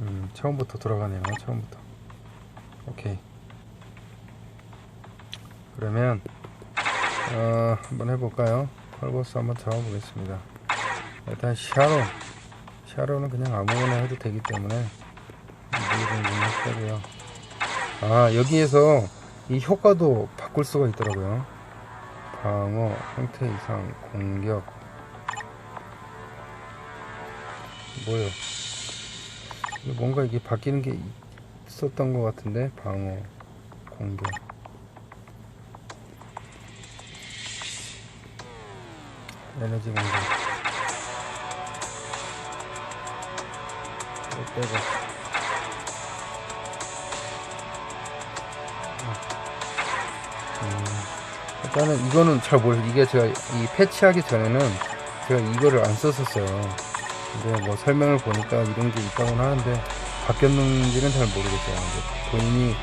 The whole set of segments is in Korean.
음, 처음부터 돌아가네요. 처음부터. 오케이. 그러면 어, 한번 해볼까요? 펄버스 한번 잡아보겠습니다. 일단 샤로. 샤로는 그냥 아무거나 해도 되기 때문에 무리를 좀 해보고요. 아 여기에서 이 효과도 바꿀 수가 있더라고요. 방어, 형태 이상, 공격. 뭐요? 뭔가 이게 바뀌는 게 있었던 것 같은데 방어, 공격. 에너지 공격. 빼고. 음, 일단은 이거는 잘 모르 이게 제가 이 패치하기 전에는 제가 이거를 안 썼었어요. 근데 뭐 설명을 보니까 이런 게 있다고는 하는데 바뀌었는지는 잘 모르겠어요. 본인이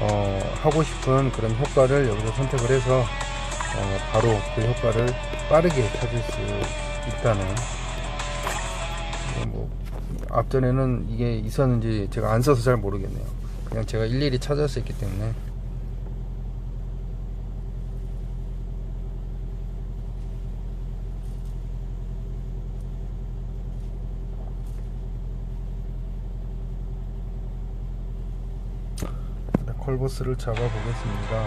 어, 하고 싶은 그런 효과를 여기서 선택을 해서 어, 바로 그 효과를 빠르게 찾을 수 있다는 뭐 앞전에는 이게 있었는지 제가 안 써서 잘 모르겠네요. 그냥 제가 일일이 찾았었기 때문에 콜보스를 잡아 보겠습니다.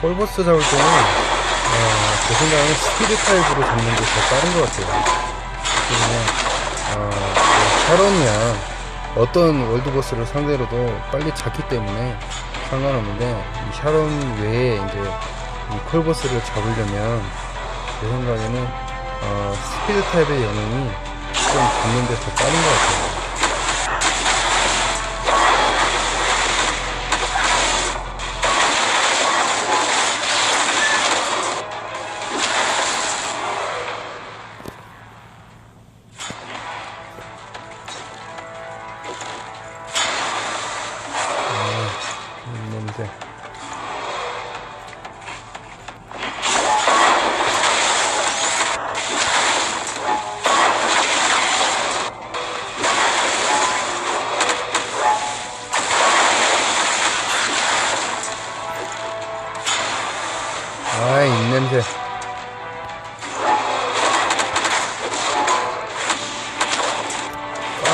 콜보스 잡을 때는 어, 제 생각에는 스피드 타입으로 잡는 게 더 빠른 것 같아요. 때문에 어, 뭐 샤론이야 어떤 월드보스를 상대로도 빨리 잡기 때문에 상관없는데 이 샤론 외에 이제 이 콜보스를 잡으려면 제 생각에는 어, 스피드 타입의 영웅이 좀 잡는 데 더 빠른 것 같아요.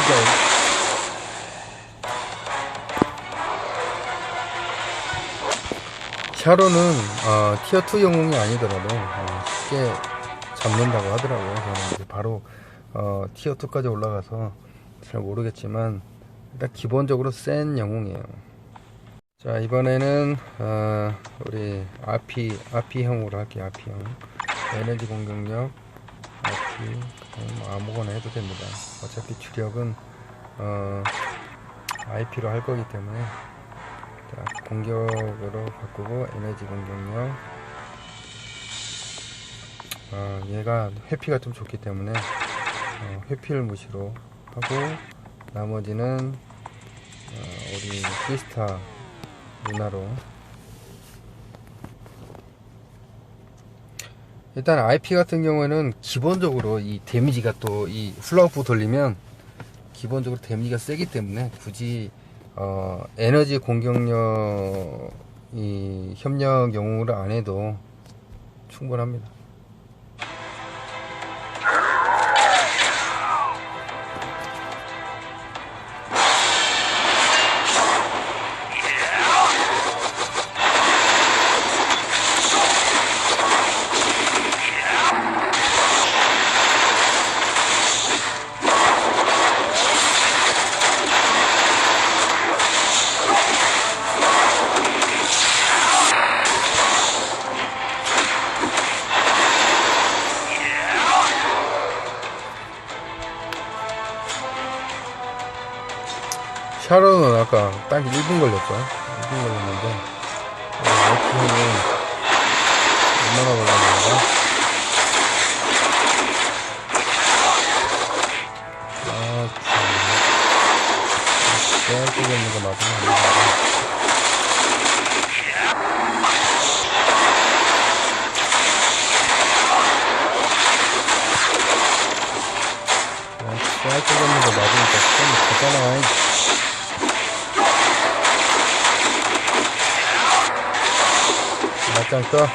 꺼져. 샤로는 어, 티어 2 영웅이 아니더라도 어, 쉽게 잡는다고 하더라고요. 저는 바로 어, 티어 2까지 올라가서 잘 모르겠지만 일단 기본적으로 센 영웅이에요. 자 이번에는 어, 우리 RP RP형으로 할게요. RP형 에너지 공격력 아무거나 해도 됩니다. 어차피 주력은 어, IP로 할 거기 때문에 자, 공격으로 바꾸고 에너지 공격력 아, 얘가 회피가 좀 좋기 때문에 어, 회피를 무시로 하고 나머지는 어, 우리 시스타 루나로 일단 IP 같은 경우에는 기본적으로 이 데미지가 또이 플라우프 돌리면 기본적으로 데미지가 세기 때문에 굳이 어, 에너지 공격력 이 협력 영웅을 안 해도 충분합니다. 차로는 아까 딱 1분 걸렸죠 1분 걸렸는데 와이프는 얼마나 걸렸는가 아 참. 제가 끼고 있는 거 맞으면 안 되는데 깔끔한 거 맞으니까 참 좋잖아. 맞짱 떠.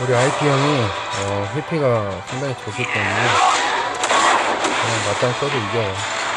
우리 IP 형이 어, 회피가 상당히 좋기 때문에 그냥 맞짱 떠도 이겨요.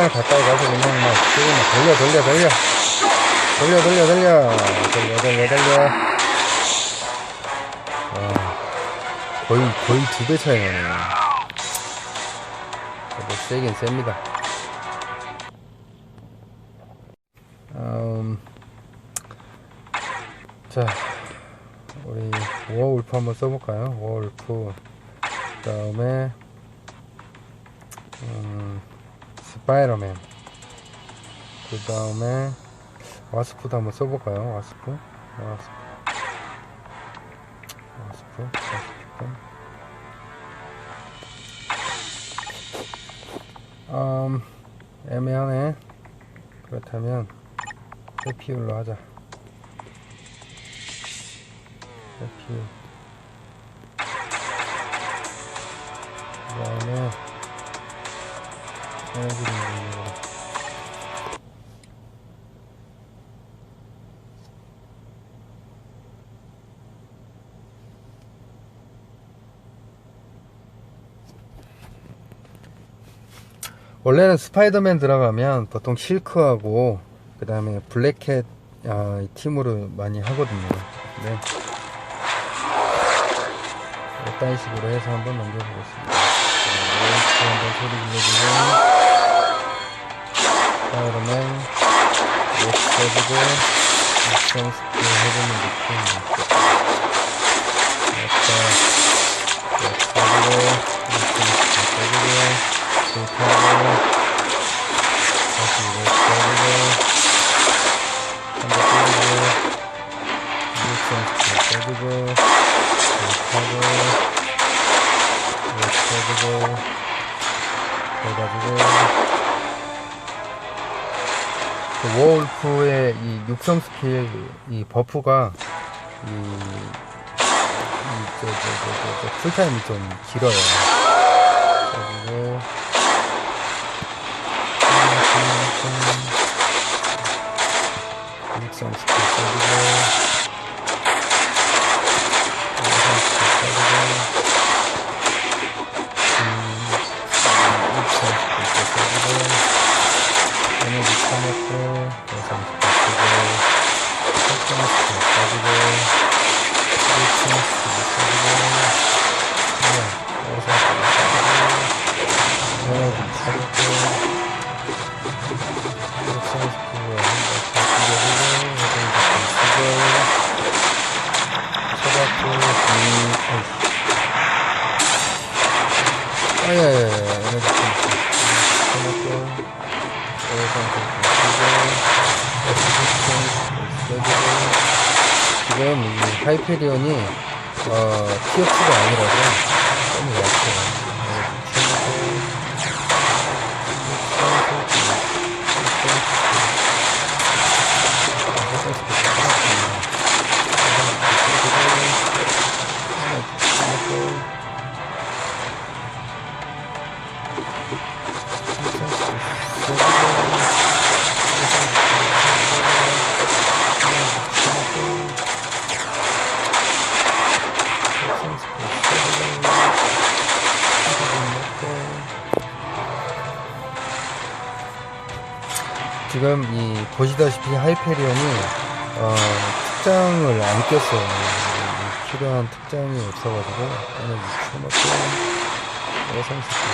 때려 그냥 가까이 가서 그냥 막 지금 막 돌려 돌려 돌려. 돌려 돌려 돌려. 돌려 돌려 돌려. 와 거의 거의 두 배 차이 나네요 세긴 셉니다. 음, 자, 우리 워울프 한번 써볼까요? 워울프. 그 다음에, 음, 스파이더맨. 그 다음에, 와스프도 한번 써볼까요? 와스프. 와스프. 와스프. 와스프. 음, 애매하네. 그렇다면, 해피율로 하자. 해피율. 그 다음에. 원래는 스파이더맨 들어가면 보통 실크하고 그 다음에 블랙캣 아, 이 팀으로 많이 하거든요. 네. 이런 식으로 해서 한번 넘겨보겠습니다. 네, 한번 소리 질러주고 자 그러면 웹서비를 육성 스킬 해보는 느낌입니다. 약간 웹서비를 육성 스킬 이 버프가 이, 이 저, 저, 저, 저, 저, 쿨타임이 좀 길어요. 지금 이 하이페리온이 어, 티어2가 아니라서 너무 약해요. 지금 이 보시다시피 하이페리온이 어, 특장을 안 꼈어요. 필요한 특장이 없어가지고 오늘 쳐놓고 여성 쓰고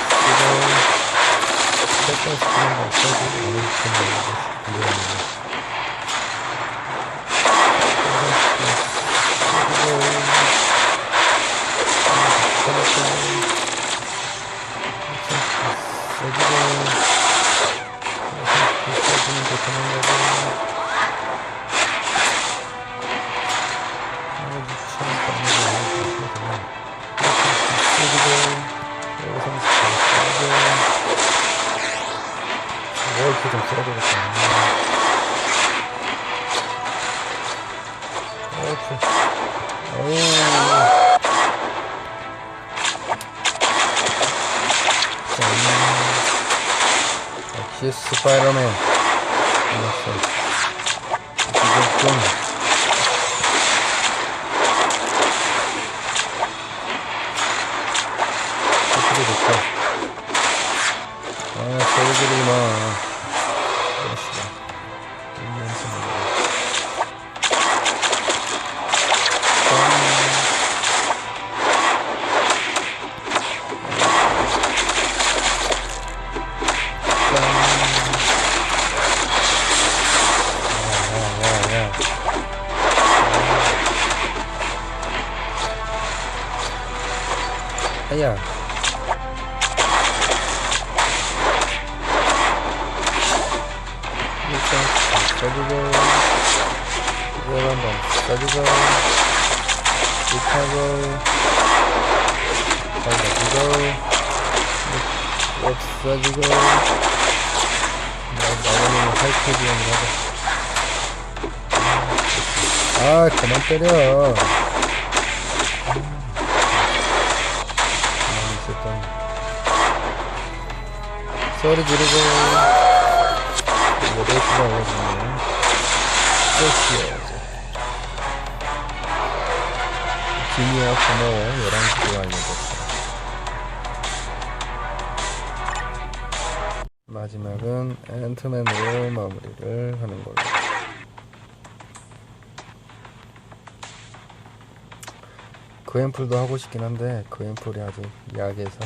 색깔 스킬 한번 써주고 나머지 스킬은 이 제 이렇게 좀 써야되겠다. 이렇게. 오. 자, 역 아야. 일단 써주고 이걸 한번 써주고 못하고 잘가지고 없어지고 나머지는 하이패드용으로 하자 아 그만 때려 소리 지르고. 레이스가 오거든요 레이스여야죠 김이야 고마워. 11시가 알려줬어 마지막은 앤트맨으로 마무리를 하는 걸로. 그앤풀도 하고 싶긴 한데 그앤풀이 아직 약해서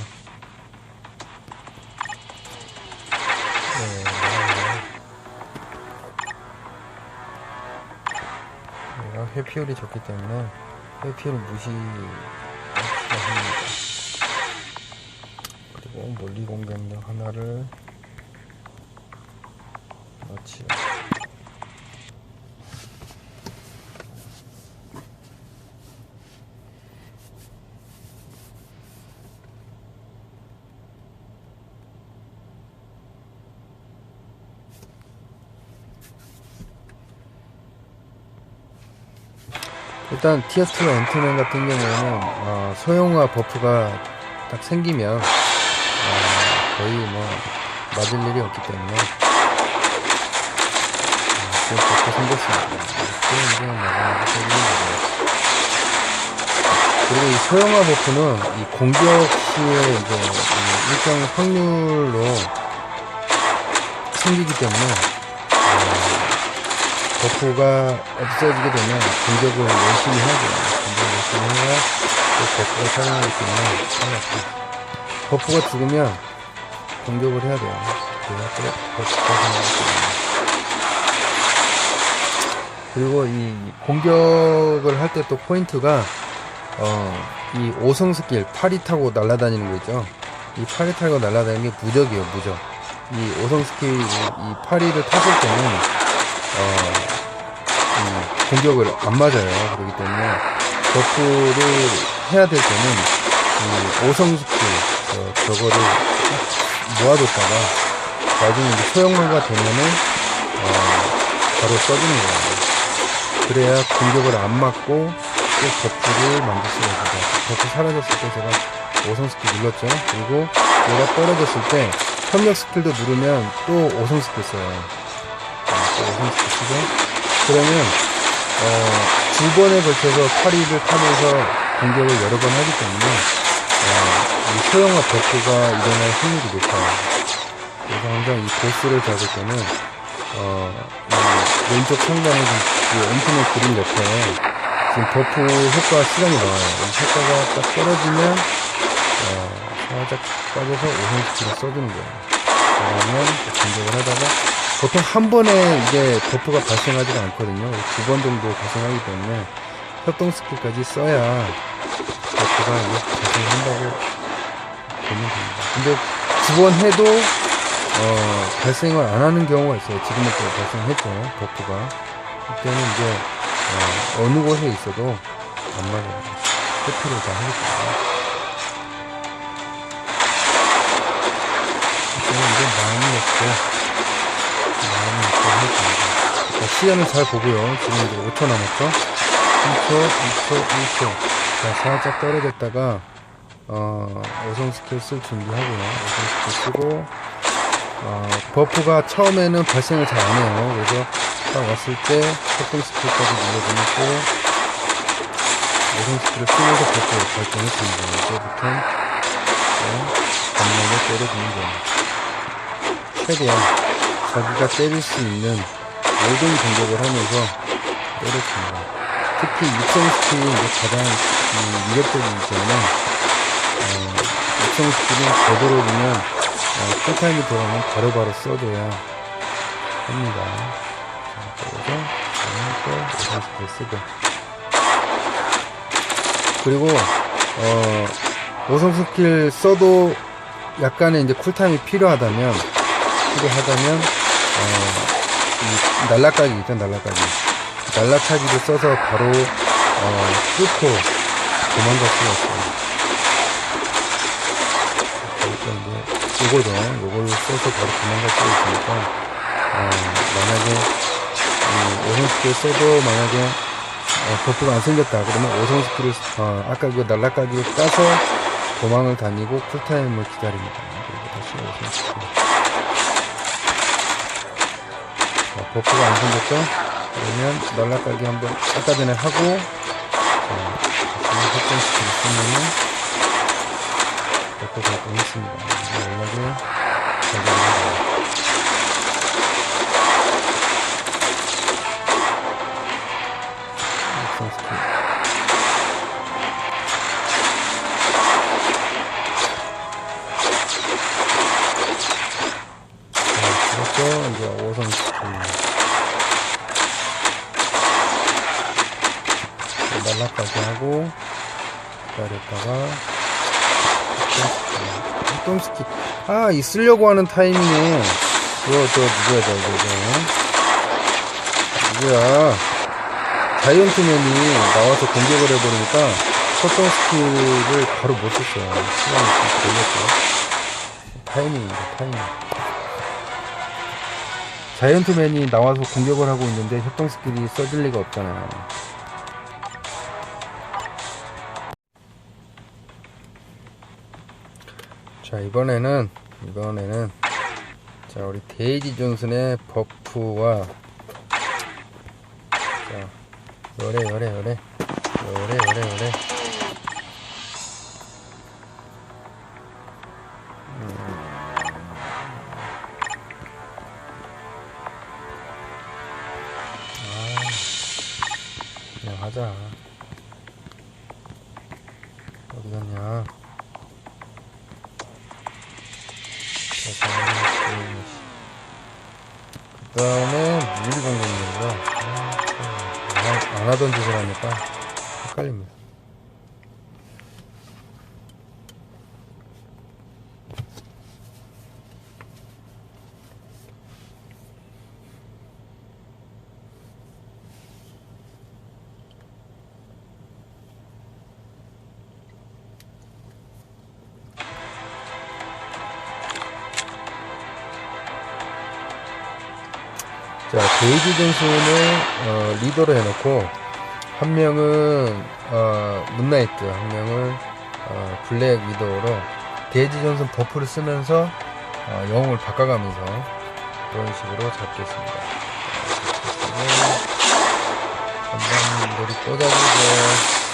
회피율이 좋기 때문에 회피율 무시 합니다. 그리고 물리 공격력 하나를 넣지 일단 티어2 앤트맨 같은 경우에는 어, 소형화 버프가 딱 생기면 어, 거의 뭐 맞을 일이 없기 때문에 어, 지금 버프 생겼습니다. 지금 그냥 나가는 거고요. 그리고 이 소형화 버프는 이 공격 시에 이제 이 일정 확률로 생기기 때문에 어, 버프가 없어지게 되면 공격을 열심히 해야 돼요. 공격을 열심히 해야 또 버프가 살아나기 때문에 살아났고 버프가 죽으면 공격을 해야 돼요. 그래야 또 버프가 살아나기 때문에 그리고 이 공격을 할 때 또 포인트가 어, 이 5성 스킬 파리 타고 날아다니는 거 있죠. 이 파리 타고 날아다니는 게 무적이에요, 무적. 이 5성 스킬, 이, 이 파리를 탔을 때는, 어, 이 공격을 안 맞아요. 그렇기 때문에, 버프를 해야 될 때는, 이 5성 스킬, 어, 저거를 모아뒀다가, 나중에 이제 소형화가 되면은, 어, 바로 써주는 거예요. 그래야 공격을 안 맞고, 또 버프를 만들 수가 있습니다. 버프 사라졌을 때 제가 5성 스킬 눌렀죠. 그리고 얘가 떨어졌을 때 협력 스킬도 누르면 또 5성 스킬 써요. 아, 또 5성 스킬 쓰죠. 그러면 어, 두 번에 걸쳐서 파리를 타면서 공격을 여러 번 하기 때문에 어, 이 소형화 버프가 일어날 확률이 높아요. 그래서 항상 이 보스를 잡을 때는 어, 이 왼쪽 상단에 이 엠프맨 그림 옆에 지금 버프 효과 시간이 나와요. 이 효과가 딱 떨어지면 어, 살짝 빠져서 5성 스킬을 써주는 거예요. 그러면 공격을 하다가 보통 한 번에 이게 버프가 발생하지가 않거든요. 두 번 정도 발생하기 때문에 협동 스킬까지 써야 버프가 이게 발생한다고 보면 됩니다. 근데 두 번 해도 어, 발생을 안 하는 경우가 있어요. 지금은 또 발생했죠. 버프가. 그때는 이제 어, 느 곳에 있어도 안 맞아요. 세트를 다 하기 때문에. 이제 마음 먹고, 시간을 잘 보고요. 지금 이제 5초 남았죠? 3초, 2초, 1초. 자, 살짝 떨어졌다가, 어, 오성 스킬 쓸 준비하고요. 오성 스킬 쓰고, 어, 버프가 처음에는 발생을 잘 안 해요. 그래서 딱 왔을 때 협동 스킬까지 눌러주고 오성 스킬을 쓰면서 버프 발동했습니다. 이제부터 건너에 때려주는 겁니다. 최대한 자기가 때릴 수 있는 모든 공격을 하면서 때려줍니다. 특히 육성 스킬이 이제 가장 음, 위협적이기 때문에 어, 육성 스킬은 되도록이면 어, 쿨타임이 돌아오면 바로바로 써줘야 합니다. 자, 그래서 또 육성 스킬 쓰고 그리고 어, 오성 스킬 써도 약간의 이제 쿨타임이 필요하다면 필요하다면 어, 이 날라까기 있죠 날라까기 날라차기를 써서 바로 어, 뚫고 도망갈 수가 있어요 그러니까 이제 요거죠. 요걸 써서 바로 도망갈 수가 있으니까 어, 만약에 이 오성스킬 써도 만약에 어, 버프가 안 생겼다. 그러면 오성스킬을 어, 아까 그 날라까기를 까서 도망을 다니고 쿨타임을 기다립니다. 그리고 다시 오성스킬 자, 버프가 안 생겼죠? 그러면 날라가기 한번 아까 전에 하고 확정시키를 쓰면은 버프 발동했습니다. 연락을 발견합니다. 확정 협동 스킬. 아, 이 쓰려고 하는 타이밍에, 그거, 저, 누구야, 저, 이거, 저. 누구야. 자이언트맨이 나와서 공격을 해버리니까, 협동 스킬을 바로 못 썼어요. 시간이 좀 걸렸죠. 타이밍입니다, 타이밍. 자이언트맨이 나와서 공격을 하고 있는데 협동 스킬이 써질 리가 없잖아요. 자 이번에는 이번에는 자 우리 데이지 존슨의 버프와 자 요래 요래 요래. 요래 요래 요래 데이지 존슨을 어, 리더로 해놓고 한 명은 어, 문나이트, 한 명은 어, 블랙 위도우로 데이지 존슨 버프를 쓰면서 어, 영웅을 바꿔가면서 그런 식으로 잡겠습니다. 한번 머리 꽂아주고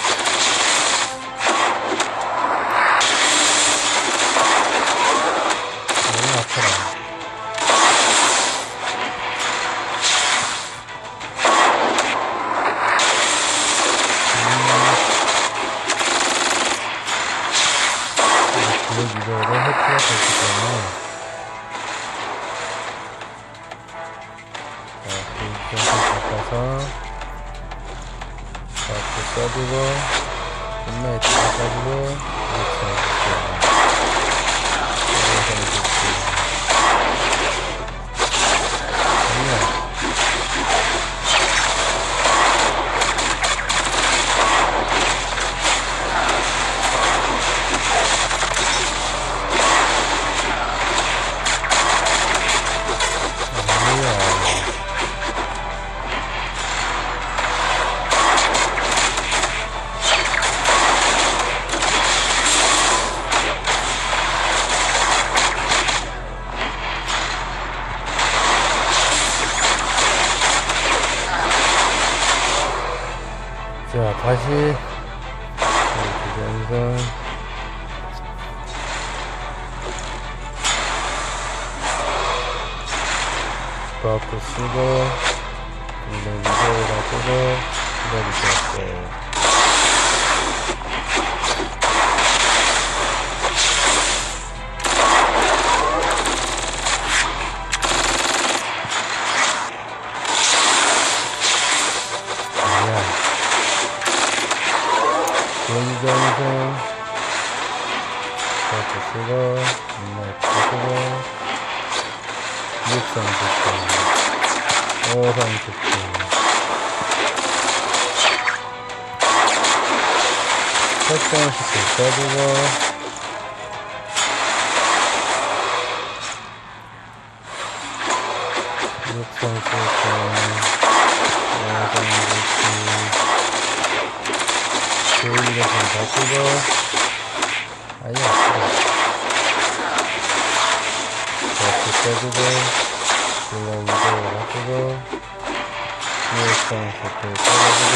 연전선 스파크 쓰고 인라이트 쓰고 육상 좋고 오상 좋고 설정 시켜 써주고 육상 좋고 오상 아니야 이렇게 써주고 물론 이거 바꾸고 유효성 좋게 써가지고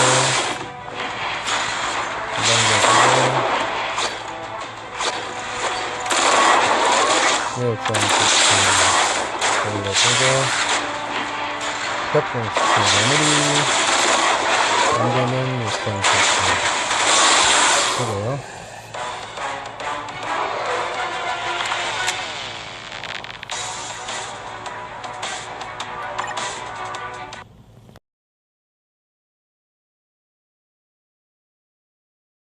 이방도 쓰고 유효성 좋게 여기다 쓰고 협공 좋게 마무리 안되면 유효성 좋 게 쓰고요